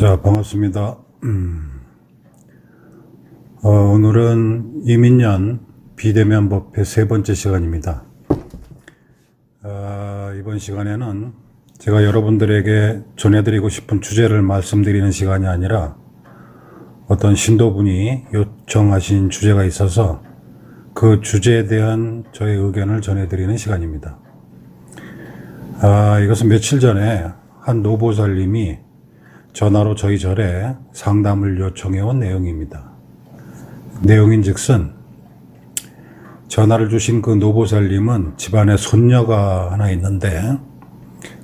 자, 반갑습니다. 음. 어, 오늘은 이민년 비대면 법회 세 번째 시간입니다. 아, 이번 시간에는 제가 여러분들에게 전해드리고 싶은 주제를 말씀드리는 시간이 아니라 어떤 신도분이 요청하신 주제가 있어서 그 주제에 대한 저의 의견을 전해드리는 시간입니다. 아, 이것은 며칠 전에 한 노보살님이 전화로 저희 절에 상담을 요청해 온 내용입니다. 내용인 즉슨 전화를 주신 그 노보살님은 집안에 손녀가 하나 있는데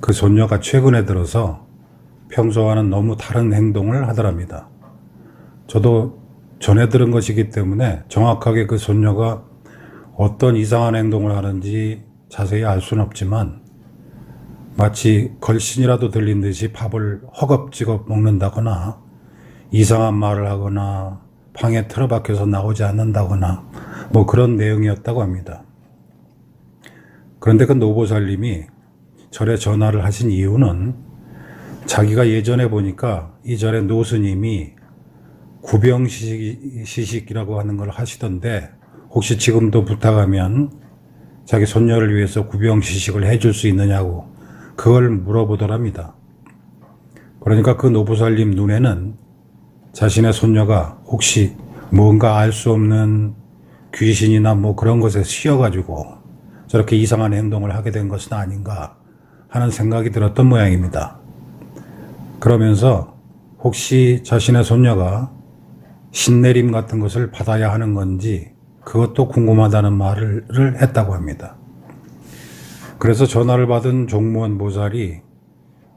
그 손녀가 최근에 들어서 평소와는 너무 다른 행동을 하더랍니다. 저도 전해 들은 것이기 때문에 정확하게 그 손녀가 어떤 이상한 행동을 하는지 자세히 알 수는 없지만 마치 걸신이라도 들린 듯이 밥을 허겁지겁 먹는다거나 이상한 말을 하거나 방에 틀어박혀서 나오지 않는다거나 뭐 그런 내용이었다고 합니다. 그런데 그 노보살님이 절에 전화를 하신 이유는 자기가 예전에 보니까 이 절에 노스님이 구병시식이라고 하는 걸 하시던데 혹시 지금도 부탁하면 자기 손녀를 위해서 구병시식을 해줄 수 있느냐고 그걸 물어보더랍니다. 그러니까 그 노부살님 눈에는 자신의 손녀가 혹시 뭔가 알 수 없는 귀신이나 뭐 그런 것에 씌어가지고 저렇게 이상한 행동을 하게 된 것은 아닌가 하는 생각이 들었던 모양입니다. 그러면서 혹시 자신의 손녀가 신내림 같은 것을 받아야 하는 건지 그것도 궁금하다는 말을 했다고 합니다. 그래서 전화를 받은 종무원 보살이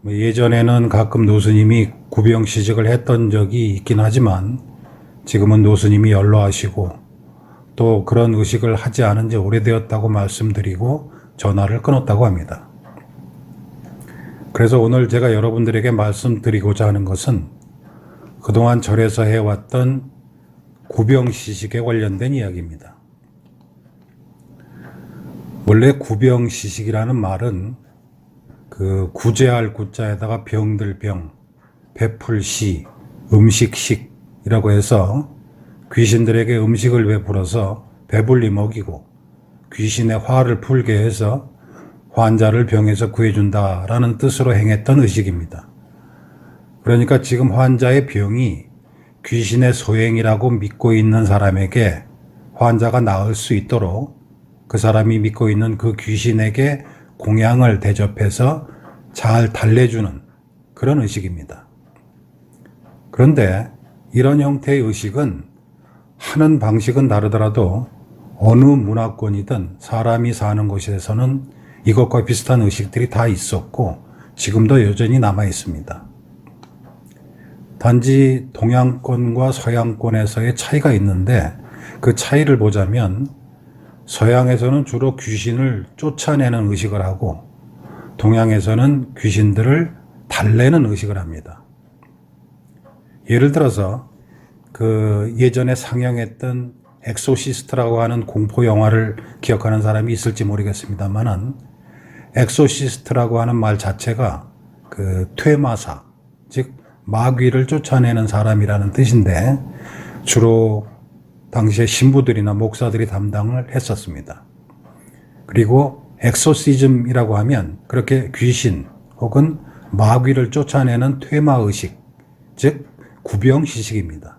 뭐 예전에는 가끔 노스님이 구병 시직을 했던 적이 있긴 하지만 지금은 노스님이 연로하시고 또 그런 의식을 하지 않은 지 오래되었다고 말씀드리고 전화를 끊었다고 합니다. 그래서 오늘 제가 여러분들에게 말씀드리고자 하는 것은 그동안 절에서 해왔던 구병시식에 관련된 이야기입니다. 원래 구병시식이라는 말은 그 구제할 구자에다가 병들 병, 베풀 시, 음식식이라고 해서 귀신들에게 음식을 베풀어서 배불리 먹이고 귀신의 화를 풀게 해서 환자를 병에서 구해준다라는 뜻으로 행했던 의식입니다. 그러니까 지금 환자의 병이 귀신의 소행이라고 믿고 있는 사람에게 환자가 나을 수 있도록 그 사람이 믿고 있는 그 귀신에게 공양을 대접해서 잘 달래주는 그런 의식입니다. 그런데 이런 형태의 의식은 하는 방식은 다르더라도 어느 문화권이든 사람이 사는 곳에서는 이것과 비슷한 의식들이 다 있었고 지금도 여전히 남아 있습니다. 단지 동양권과 서양권에서의 차이가 있는데 그 차이를 보자면 서양에서는 주로 귀신을 쫓아내는 의식을 하고 동양에서는 귀신들을 달래는 의식을 합니다. 예를 들어서 그 예전에 상영했던 엑소시스트라고 하는 공포 영화를 기억하는 사람이 있을지 모르겠습니다만은 엑소시스트라고 하는 말 자체가 그 퇴마사 즉 마귀를 쫓아내는 사람이라는 뜻인데 주로 당시에 신부들이나 목사들이 담당을 했었습니다. 그리고 엑소시즘이라고 하면 그렇게 귀신 혹은 마귀를 쫓아내는 퇴마의식, 즉 구병시식입니다.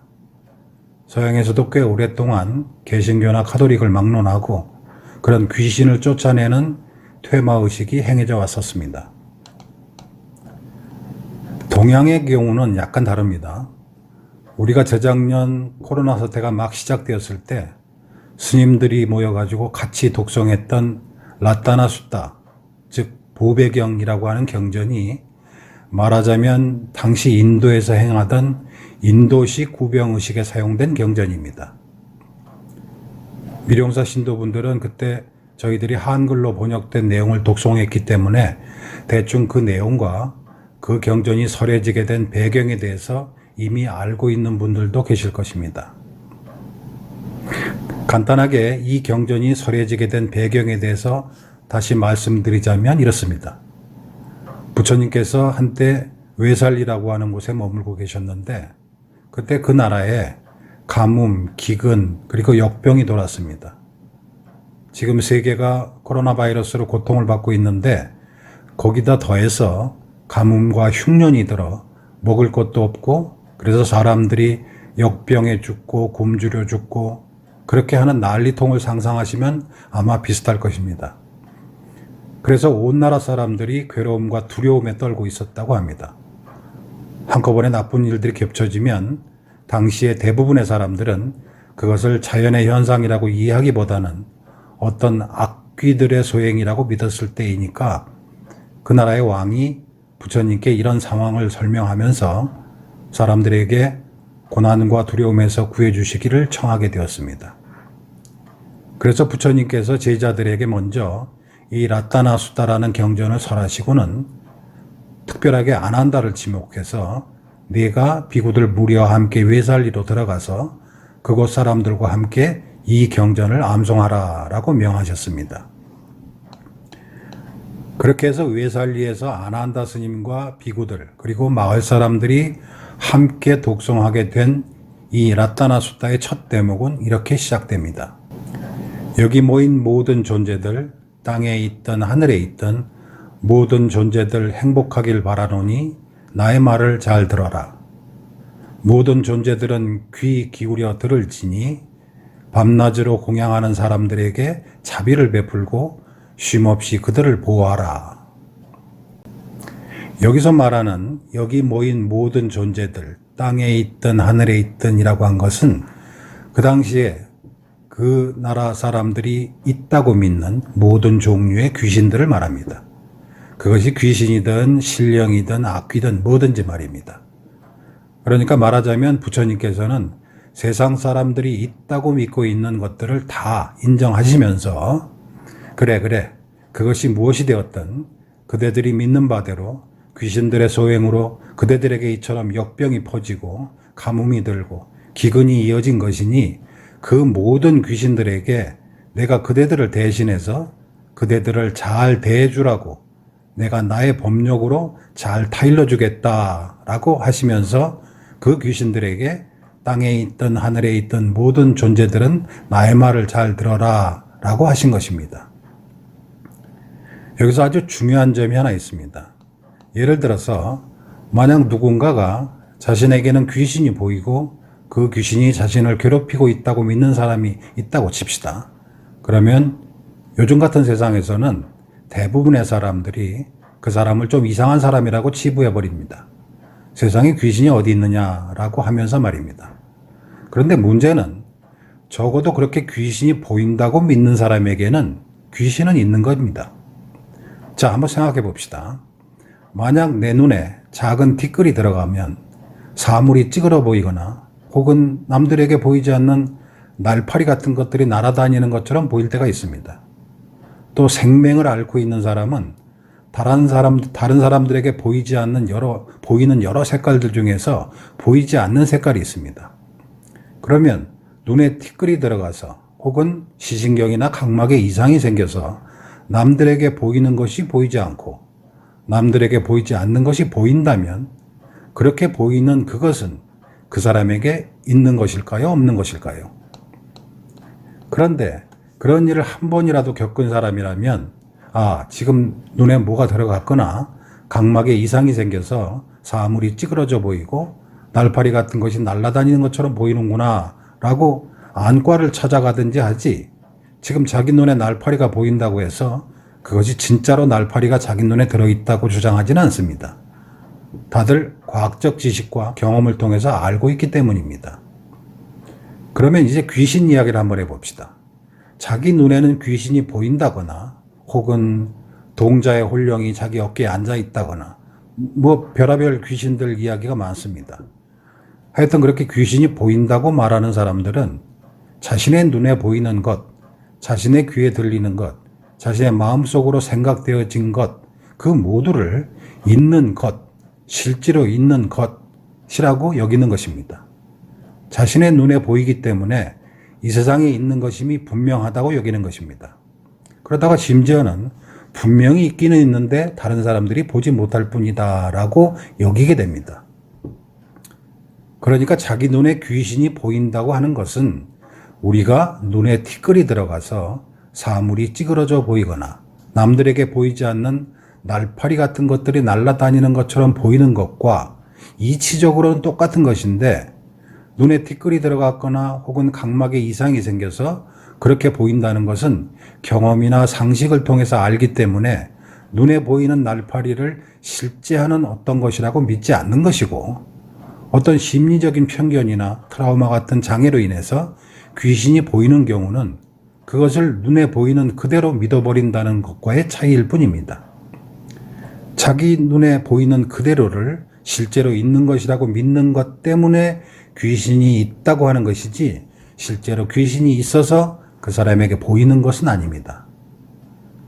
서양에서도 꽤 오랫동안 개신교나 카톨릭을 막론하고 그런 귀신을 쫓아내는 퇴마의식이 행해져 왔었습니다. 동양의 경우는 약간 다릅니다. 우리가 재작년 코로나 사태가 막 시작되었을 때 스님들이 모여가지고 같이 독송했던 라따나 수따, 즉 보배경이라고 하는 경전이 말하자면 당시 인도에서 행하던 인도식 구병의식에 사용된 경전입니다. 미룡사 신도분들은 그때 저희들이 한글로 번역된 내용을 독송했기 때문에 대충 그 내용과 그 경전이 설해지게 된 배경에 대해서 이미 알고 있는 분들도 계실 것입니다. 간단하게 이 경전이 설해지게 된 배경에 대해서 다시 말씀드리자면 이렇습니다. 부처님께서 한때 외살리라고 하는 곳에 머물고 계셨는데 그때 그 나라에 가뭄, 기근, 그리고 역병이 돌았습니다. 지금 세계가 코로나 바이러스로 고통을 받고 있는데 거기다 더해서 가뭄과 흉년이 들어 먹을 것도 없고 그래서 사람들이 역병에 죽고 굶주려 죽고 그렇게 하는 난리통을 상상하시면 아마 비슷할 것입니다. 그래서 온 나라 사람들이 괴로움과 두려움에 떨고 있었다고 합니다. 한꺼번에 나쁜 일들이 겹쳐지면 당시에 대부분의 사람들은 그것을 자연의 현상이라고 이해하기보다는 어떤 악귀들의 소행이라고 믿었을 때이니까 그 나라의 왕이 부처님께 이런 상황을 설명하면서 사람들에게 고난과 두려움에서 구해주시기를 청하게 되었습니다. 그래서 부처님께서 제자들에게 먼저 이 라따나 수다라는 경전을 설하시고는 특별하게 아난다를 지목해서 네가 비구들 무리와 함께 외살리로 들어가서 그곳 사람들과 함께 이 경전을 암송하라라고 명하셨습니다. 그렇게 해서 외살리에서 아난다 스님과 비구들 그리고 마을 사람들이 함께 독송하게 된 이 라따나 수다의 첫 대목은 이렇게 시작됩니다. 여기 모인 모든 존재들, 땅에 있던 하늘에 있던 모든 존재들 행복하길 바라노니 나의 말을 잘 들어라. 모든 존재들은 귀 기울여 들을지니 밤낮으로 공양하는 사람들에게 자비를 베풀고 쉼없이 그들을 보호하라. 여기서 말하는 여기 모인 모든 존재들, 땅에 있든 하늘에 있든이라고 한 것은 그 당시에 그 나라 사람들이 있다고 믿는 모든 종류의 귀신들을 말합니다. 그것이 귀신이든 신령이든 악귀든 뭐든지 말입니다. 그러니까 말하자면 부처님께서는 세상 사람들이 있다고 믿고 있는 것들을 다 인정하시면서 그래 그래 그것이 무엇이 되었든 그대들이 믿는 바대로 귀신들의 소행으로 그대들에게 이처럼 역병이 퍼지고 가뭄이 들고 기근이 이어진 것이니 그 모든 귀신들에게 내가 그대들을 대신해서 그대들을 잘 대해주라고 내가 나의 법력으로 잘 타일러 주겠다라고 하시면서 그 귀신들에게 땅에 있든 하늘에 있든 모든 존재들은 나의 말을 잘 들어라 라고 하신 것입니다. 여기서 아주 중요한 점이 하나 있습니다. 예를 들어서 만약 누군가가 자신에게는 귀신이 보이고 그 귀신이 자신을 괴롭히고 있다고 믿는 사람이 있다고 칩시다. 그러면 요즘 같은 세상에서는 대부분의 사람들이 그 사람을 좀 이상한 사람이라고 치부해 버립니다. 세상에 귀신이 어디 있느냐라고 하면서 말입니다. 그런데 문제는 적어도 그렇게 귀신이 보인다고 믿는 사람에게는 귀신은 있는 겁니다. 자, 한번 생각해 봅시다. 만약 내 눈에 작은 티끌이 들어가면 사물이 찌그러 보이거나 혹은 남들에게 보이지 않는 날파리 같은 것들이 날아다니는 것처럼 보일 때가 있습니다. 또 생명을 앓고 있는 사람은 다른 사람 다른 사람들에게 보이지 않는 여러 보이는 여러 색깔들 중에서 보이지 않는 색깔이 있습니다. 그러면 눈에 티끌이 들어가서 혹은 시신경이나 각막에 이상이 생겨서 남들에게 보이는 것이 보이지 않고 남들에게 보이지 않는 것이 보인다면 그렇게 보이는 그것은 그 사람에게 있는 것일까요? 없는 것일까요? 그런데 그런 일을 한 번이라도 겪은 사람이라면 아, 지금 눈에 뭐가 들어갔거나 각막에 이상이 생겨서 사물이 찌그러져 보이고 날파리 같은 것이 날아다니는 것처럼 보이는구나 라고 안과를 찾아가든지 하지 지금 자기 눈에 날파리가 보인다고 해서 그것이 진짜로 날파리가 자기 눈에 들어있다고 주장하지는 않습니다. 다들 과학적 지식과 경험을 통해서 알고 있기 때문입니다. 그러면 이제 귀신 이야기를 한번 해봅시다. 자기 눈에는 귀신이 보인다거나 혹은 동자의 홀령이 자기 어깨에 앉아 있다거나 뭐 별하별 귀신들 이야기가 많습니다. 하여튼 그렇게 귀신이 보인다고 말하는 사람들은 자신의 눈에 보이는 것, 자신의 귀에 들리는 것, 자신의 마음속으로 생각되어진 것, 그 모두를 있는 것, 실제로 있는 것이라고 여기는 것입니다. 자신의 눈에 보이기 때문에 이 세상에 있는 것임이 분명하다고 여기는 것입니다. 그러다가 심지어는 분명히 있기는 있는데 다른 사람들이 보지 못할 뿐이다 라고 여기게 됩니다. 그러니까 자기 눈에 귀신이 보인다고 하는 것은 우리가 눈에 티끌이 들어가서 사물이 찌그러져 보이거나 남들에게 보이지 않는 날파리 같은 것들이 날아다니는 것처럼 보이는 것과 이치적으로는 똑같은 것인데 눈에 티끌이 들어갔거나 혹은 각막에 이상이 생겨서 그렇게 보인다는 것은 경험이나 상식을 통해서 알기 때문에 눈에 보이는 날파리를 실제 하는 어떤 것이라고 믿지 않는 것이고 어떤 심리적인 편견이나 트라우마 같은 장애로 인해서 귀신이 보이는 경우는 그것을 눈에 보이는 그대로 믿어버린다는 것과의 차이일 뿐입니다. 자기 눈에 보이는 그대로를 실제로 있는 것이라고 믿는 것 때문에 귀신이 있다고 하는 것이지 실제로 귀신이 있어서 그 사람에게 보이는 것은 아닙니다.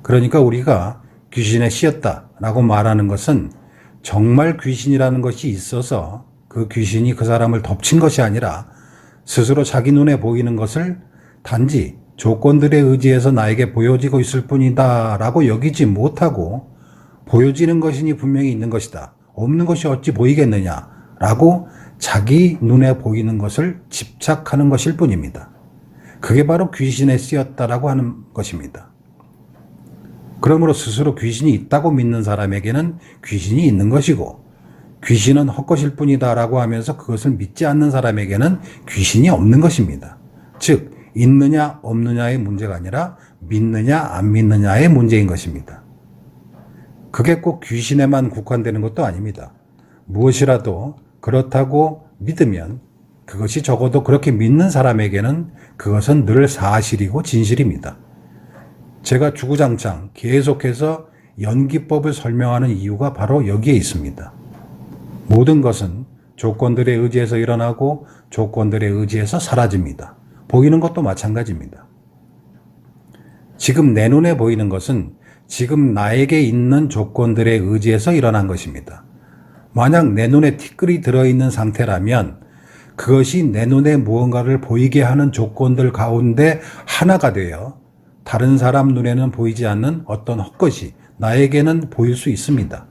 그러니까 우리가 귀신에 씌었다라고 말하는 것은 정말 귀신이라는 것이 있어서 그 귀신이 그 사람을 덮친 것이 아니라 스스로 자기 눈에 보이는 것을 단지 조건들에 의지해서 나에게 보여지고 있을 뿐이다 라고 여기지 못하고 보여지는 것이니 분명히 있는 것이다. 없는 것이 어찌 보이겠느냐 라고 자기 눈에 보이는 것을 집착하는 것일 뿐입니다. 그게 바로 귀신에 쓰였다라고 하는 것입니다. 그러므로 스스로 귀신이 있다고 믿는 사람에게는 귀신이 있는 것이고 귀신은 헛것일 뿐이다라고 하면서 그것을 믿지 않는 사람에게는 귀신이 없는 것입니다. 즉 있느냐 없느냐의 문제가 아니라 믿느냐 안 믿느냐의 문제인 것입니다. 그게 꼭 귀신에만 국한되는 것도 아닙니다. 무엇이라도 그렇다고 믿으면 그것이 적어도 그렇게 믿는 사람에게는 그것은 늘 사실이고 진실입니다. 제가 주구장창 계속해서 연기법을 설명하는 이유가 바로 여기에 있습니다. 모든 것은 조건들에 의지해서 일어나고 조건들에 의지해서 사라집니다. 보이는 것도 마찬가지입니다. 지금 내 눈에 보이는 것은 지금 나에게 있는 조건들에 의지해서 일어난 것입니다. 만약 내 눈에 티끌이 들어있는 상태라면 그것이 내 눈에 무언가를 보이게 하는 조건들 가운데 하나가 되어 다른 사람 눈에는 보이지 않는 어떤 헛것이 나에게는 보일 수 있습니다.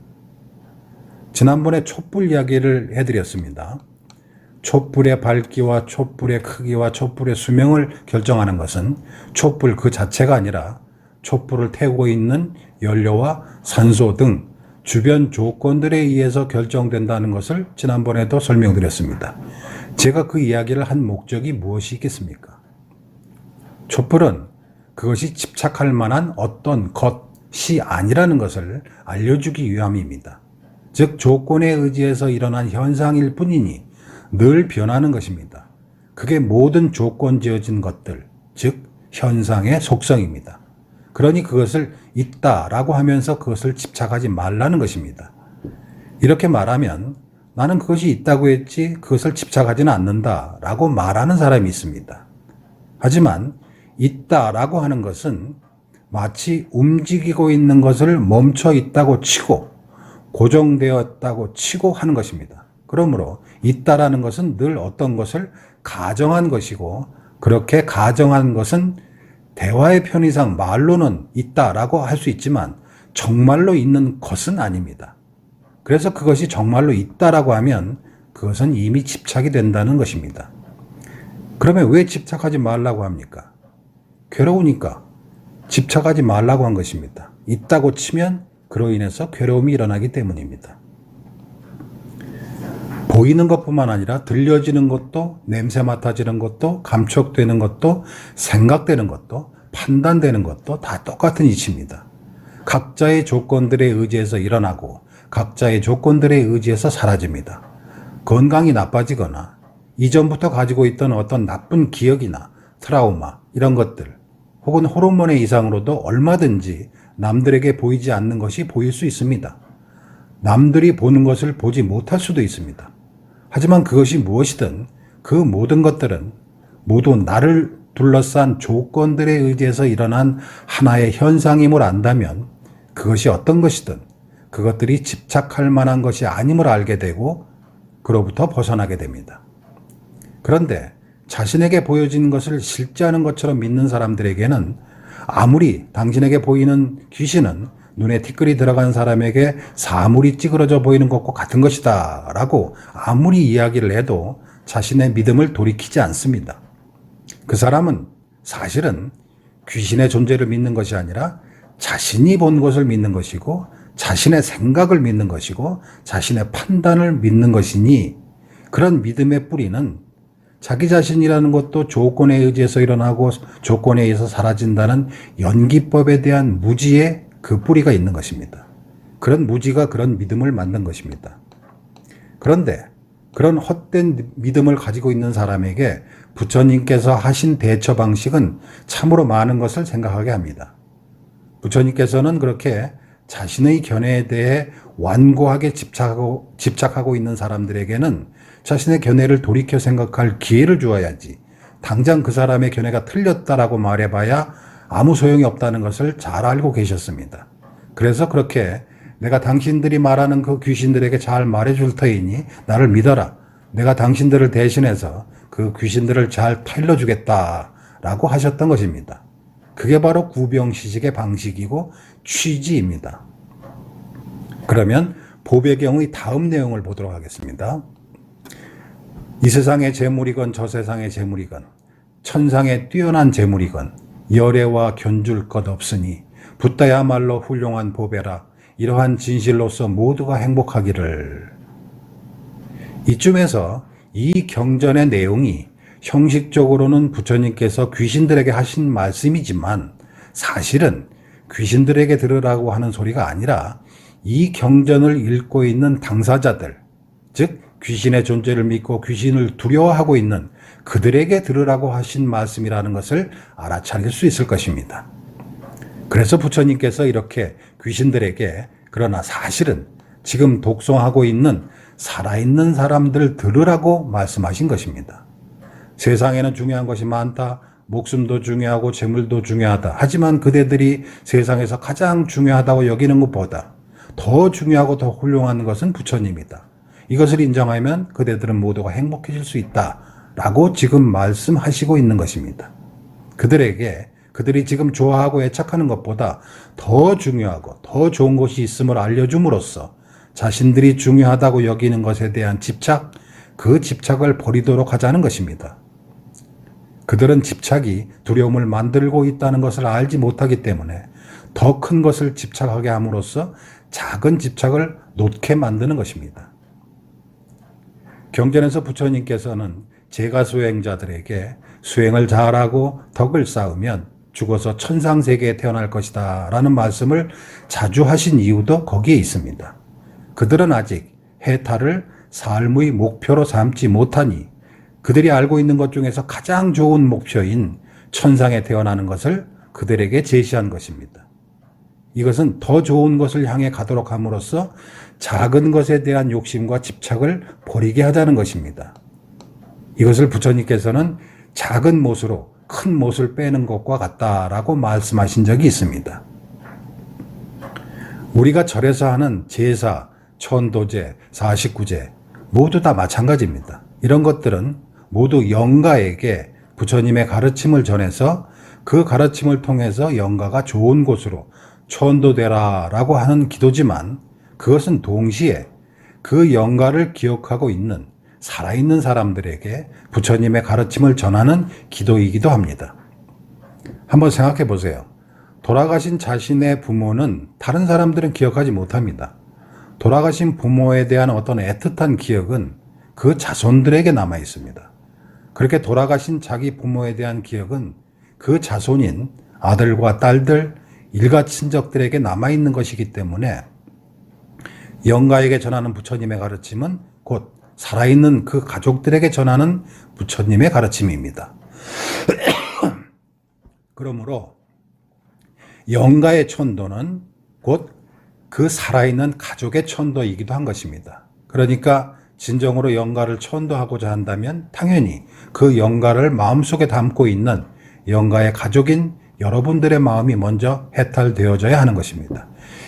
지난번에 촛불 이야기를 해드렸습니다. 촛불의 밝기와 촛불의 크기와 촛불의 수명을 결정하는 것은 촛불 그 자체가 아니라 촛불을 태우고 있는 연료와 산소 등 주변 조건들에 의해서 결정된다는 것을 지난번에도 설명드렸습니다. 제가 그 이야기를 한 목적이 무엇이 있겠습니까? 촛불은 그것이 집착할 만한 어떤 것이 아니라는 것을 알려주기 위함입니다. 즉, 조건에 의지해서 일어난 현상일 뿐이니 늘 변하는 것입니다. 그게 모든 조건 지어진 것들, 즉, 현상의 속성입니다. 그러니 그것을 있다라고 하면서 그것을 집착하지 말라는 것입니다. 이렇게 말하면 나는 그것이 있다고 했지 그것을 집착하지는 않는다라고 말하는 사람이 있습니다. 하지만 있다라고 하는 것은 마치 움직이고 있는 것을 멈춰 있다고 치고 고정되었다고 치고 하는 것입니다. 그러므로 있다라는 것은 늘 어떤 것을 가정한 것이고 그렇게 가정한 것은 대화의 편의상 말로는 있다라고 할 수 있지만 정말로 있는 것은 아닙니다. 그래서 그것이 정말로 있다라고 하면 그것은 이미 집착이 된다는 것입니다. 그러면 왜 집착하지 말라고 합니까? 괴로우니까 집착하지 말라고 한 것입니다. 있다고 치면 그로 인해서 괴로움이 일어나기 때문입니다. 보이는 것뿐만 아니라 들려지는 것도 냄새 맡아지는 것도 감촉되는 것도 생각되는 것도 판단되는 것도 다 똑같은 이치입니다. 각자의 조건들에 의지해서 일어나고 각자의 조건들에 의지해서 사라집니다. 건강이 나빠지거나 이전부터 가지고 있던 어떤 나쁜 기억이나 트라우마 이런 것들 혹은 호르몬의 이상으로도 얼마든지 남들에게 보이지 않는 것이 보일 수 있습니다. 남들이 보는 것을 보지 못할 수도 있습니다. 하지만 그것이 무엇이든 그 모든 것들은 모두 나를 둘러싼 조건들에 의지해서 일어난 하나의 현상임을 안다면 그것이 어떤 것이든 그것들이 집착할 만한 것이 아님을 알게 되고 그로부터 벗어나게 됩니다. 그런데 자신에게 보여진 것을 실제하는 것처럼 믿는 사람들에게는 아무리 당신에게 보이는 귀신은 눈에 티끌이 들어간 사람에게 사물이 찌그러져 보이는 것과 같은 것이다. 라고 아무리 이야기를 해도 자신의 믿음을 돌이키지 않습니다. 그 사람은 사실은 귀신의 존재를 믿는 것이 아니라 자신이 본 것을 믿는 것이고 자신의 생각을 믿는 것이고 자신의 판단을 믿는 것이니 그런 믿음의 뿌리는 자기 자신이라는 것도 조건에 의지해서 일어나고 조건에 의해서 사라진다는 연기법에 대한 무지의 그 뿌리가 있는 것입니다. 그런 무지가 그런 믿음을 만든 것입니다. 그런데 그런 헛된 믿음을 가지고 있는 사람에게 부처님께서 하신 대처 방식은 참으로 많은 것을 생각하게 합니다. 부처님께서는 그렇게 자신의 견해에 대해 완고하게 집착하고, 집착하고 있는 사람들에게는 자신의 견해를 돌이켜 생각할 기회를 주어야지. 당장 그 사람의 견해가 틀렸다라고 말해봐야 아무 소용이 없다는 것을 잘 알고 계셨습니다. 그래서 그렇게 내가 당신들이 말하는 그 귀신들에게 잘 말해줄 터이니 나를 믿어라. 내가 당신들을 대신해서 그 귀신들을 잘 타일러주겠다라고 하셨던 것입니다. 그게 바로 구병시식의 방식이고 취지입니다. 그러면 보배경의 다음 내용을 보도록 하겠습니다. 이 세상의 재물이건 저 세상의 재물이건 천상의 뛰어난 재물이건 열애와 견줄 것 없으니 붙다야말로 훌륭한 보배라 이러한 진실로서 모두가 행복하기를. 이쯤에서 이 경전의 내용이 형식적으로는 부처님께서 귀신들에게 하신 말씀이지만 사실은 귀신들에게 들으라고 하는 소리가 아니라 이 경전을 읽고 있는 당사자들, 즉 귀신의 존재를 믿고 귀신을 두려워하고 있는 그들에게 들으라고 하신 말씀이라는 것을 알아차릴 수 있을 것입니다. 그래서 부처님께서 이렇게 귀신들에게 그러나 사실은 지금 독송하고 있는 살아있는 사람들 들으라고 말씀하신 것입니다. 세상에는 중요한 것이 많다. 목숨도 중요하고 재물도 중요하다. 하지만 그대들이 세상에서 가장 중요하다고 여기는 것보다 더 중요하고 더 훌륭한 것은 부처님이다. 이것을 인정하면 그대들은 모두가 행복해질 수 있다. 라고 지금 말씀하시고 있는 것입니다. 그들에게 그들이 지금 좋아하고 애착하는 것보다 더 중요하고 더 좋은 것이 있음을 알려줌으로써 자신들이 중요하다고 여기는 것에 대한 집착, 그 집착을 버리도록 하자는 것입니다. 그들은 집착이 두려움을 만들고 있다는 것을 알지 못하기 때문에 더 큰 것을 집착하게 함으로써 작은 집착을 놓게 만드는 것입니다. 경전에서 부처님께서는 제가 수행자들에게 수행을 잘하고 덕을 쌓으면 죽어서 천상 세계에 태어날 것이다 라는 말씀을 자주 하신 이유도 거기에 있습니다. 그들은 아직 해탈을 삶의 목표로 삼지 못하니 그들이 알고 있는 것 중에서 가장 좋은 목표인 천상에 태어나는 것을 그들에게 제시한 것입니다. 이것은 더 좋은 것을 향해 가도록 함으로써 작은 것에 대한 욕심과 집착을 버리게 하자는 것입니다. 이것을 부처님께서는 작은 못으로 큰 못을 빼는 것과 같다라고 말씀하신 적이 있습니다. 우리가 절에서 하는 제사, 천도제, 사십구제 모두 다 마찬가지입니다. 이런 것들은 모두 영가에게 부처님의 가르침을 전해서 그 가르침을 통해서 영가가 좋은 곳으로 천도되라라고 하는 기도지만 그것은 동시에 그 영가를 기억하고 있는 살아있는 사람들에게 부처님의 가르침을 전하는 기도이기도 합니다. 한번 생각해 보세요. 돌아가신 자신의 부모는 다른 사람들은 기억하지 못합니다. 돌아가신 부모에 대한 어떤 애틋한 기억은 그 자손들에게 남아 있습니다. 그렇게 돌아가신 자기 부모에 대한 기억은 그 자손인 아들과 딸들, 일가 친척들에게 남아 있는 것이기 때문에 영가에게 전하는 부처님의 가르침은 곧 살아있는 그 가족들에게 전하는 부처님의 가르침입니다. 그러므로 영가의 천도는 곧 그 살아있는 가족의 천도이기도 한 것입니다. 그러니까 진정으로 영가를 천도하고자 한다면 당연히 그 영가를 마음속에 담고 있는 영가의 가족인 여러분들의 마음이 먼저 해탈되어져야 하는 것입니다.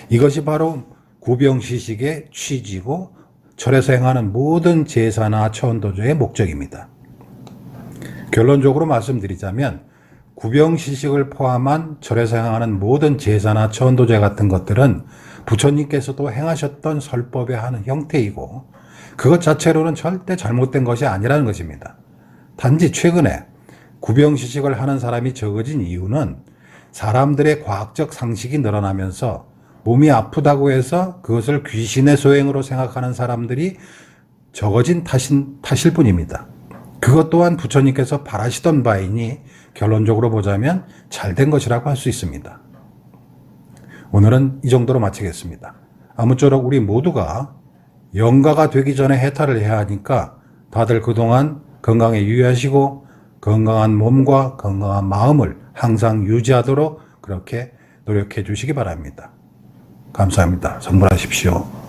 이것이 바로 구병시식의 취지고 절에서 행하는 모든 제사나 천도조의 목적입니다. 결론적으로 말씀드리자면 구병시식을 포함한 절에서 행하는 모든 제사나 천도제 같은 것들은 부처님께서도 행하셨던 설법의 한 형태이고 그것 자체로는 절대 잘못된 것이 아니라는 것입니다. 단지 최근에 구병시식을 하는 사람이 적어진 이유는 사람들의 과학적 상식이 늘어나면서 몸이 아프다고 해서 그것을 귀신의 소행으로 생각하는 사람들이 적어진 탓인, 탓일 뿐입니다. 그것 또한 부처님께서 바라시던 바이니 결론적으로 보자면 잘 된 것이라고 할 수 있습니다. 오늘은 이 정도로 마치겠습니다. 아무쪼록 우리 모두가 영가가 되기 전에 해탈을 해야 하니까 다들 그동안 건강에 유의하시고 건강한 몸과 건강한 마음을 항상 유지하도록 그렇게 노력해 주시기 바랍니다. 감사합니다. 성불하십시오.